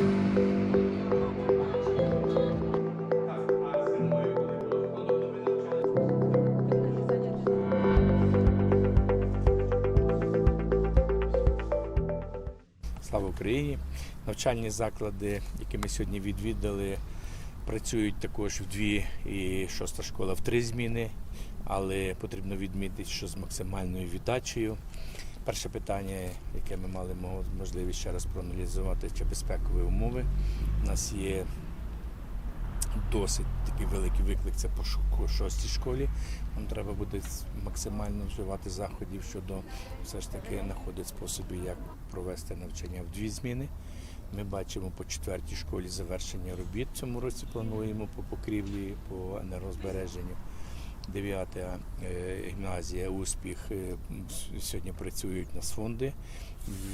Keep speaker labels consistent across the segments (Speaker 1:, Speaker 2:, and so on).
Speaker 1: Слава Україні! Навчальні заклади, які ми сьогодні відвідали, працюють також в дві і шоста школа в три зміни, але потрібно відмітити, що з максимальною віддачею. Перше питання, яке ми мали можливість ще раз проаналізувати, це безпекові умови. У нас є досить такий великий виклик це по шостій школі. Нам треба буде максимально вживати заходів щодо все ж таки знаходити способи, як провести навчання в дві зміни. Ми бачимо по четвертій школі завершення робіт цьому році. Плануємо по покрівлі, по енергозбереженню. Дев'ята е, гімназія успіх е, сьогодні працюють на фонди,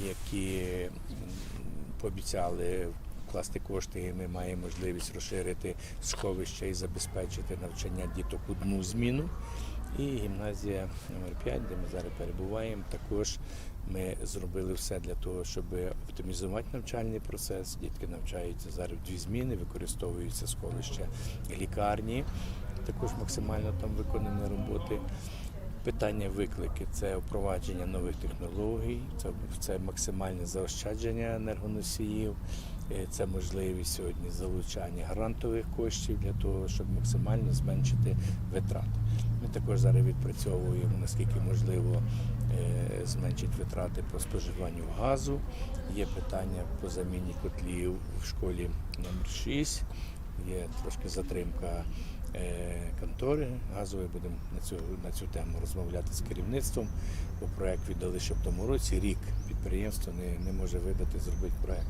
Speaker 1: які пообіцяли вкласти кошти, і ми маємо можливість розширити сховище і забезпечити навчання діток одну зміну. І гімназія номер 5 де ми зараз перебуваємо, також ми зробили все для того, щоб оптимізувати навчальний процес. Дітки навчаються зараз в дві зміни, використовуються сховища лікарні. Також максимально там виконані роботи. Питання виклики це впровадження нових технологій, це, це максимальне заощадження енергоносіїв, е, це можливість сьогодні залучання грантових коштів для того, щоб максимально зменшити витрати. Ми також зараз відпрацьовуємо наскільки можливо е, зменшити витрати по споживанню газу. Є питання по заміні котлів в школі номер 6 Є трошки затримка контори газової. Будемо на цю, на цю тему розмовляти з керівництвом. Бо проект віддали ще в тому році. Рік підприємство не, не може видати, зробити проект.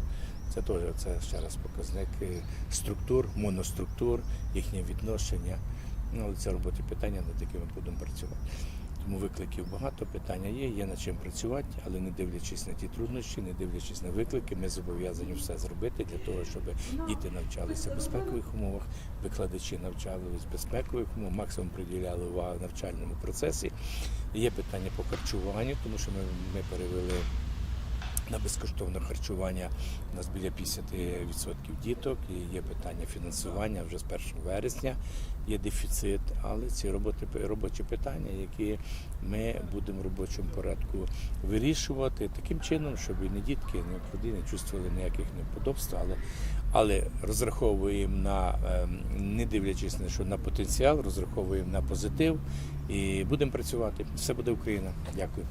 Speaker 1: Це теж це ще раз показник е, структур, моноструктур, їхнє відношення. Ну, але це роботи питання, над якими будемо працювати. Тому викликів багато, питання є, є над чим працювати, але не дивлячись на ті труднощі, не дивлячись на виклики, ми зобов'язані все зробити для того, щоб діти навчалися в безпекових умовах, викладачі навчалися в безпекових умовах, максимум приділяли увагу навчальному процесі. Є питання по харчуванню, тому що ми, ми перевели на безкоштовне харчування у нас біля 50% діток. І є питання фінансування вже з 1 вересня. Є дефіцит, але ці роботи робочі питання, які ми будемо в робочому порядку вирішувати таким чином, щоб і не дітки, не куди не чувствували ніяких неподобств, але, але розраховуємо на ем, не дивлячись на що на потенціал, розраховуємо на позитив і будемо працювати. Все буде Україна. Дякую.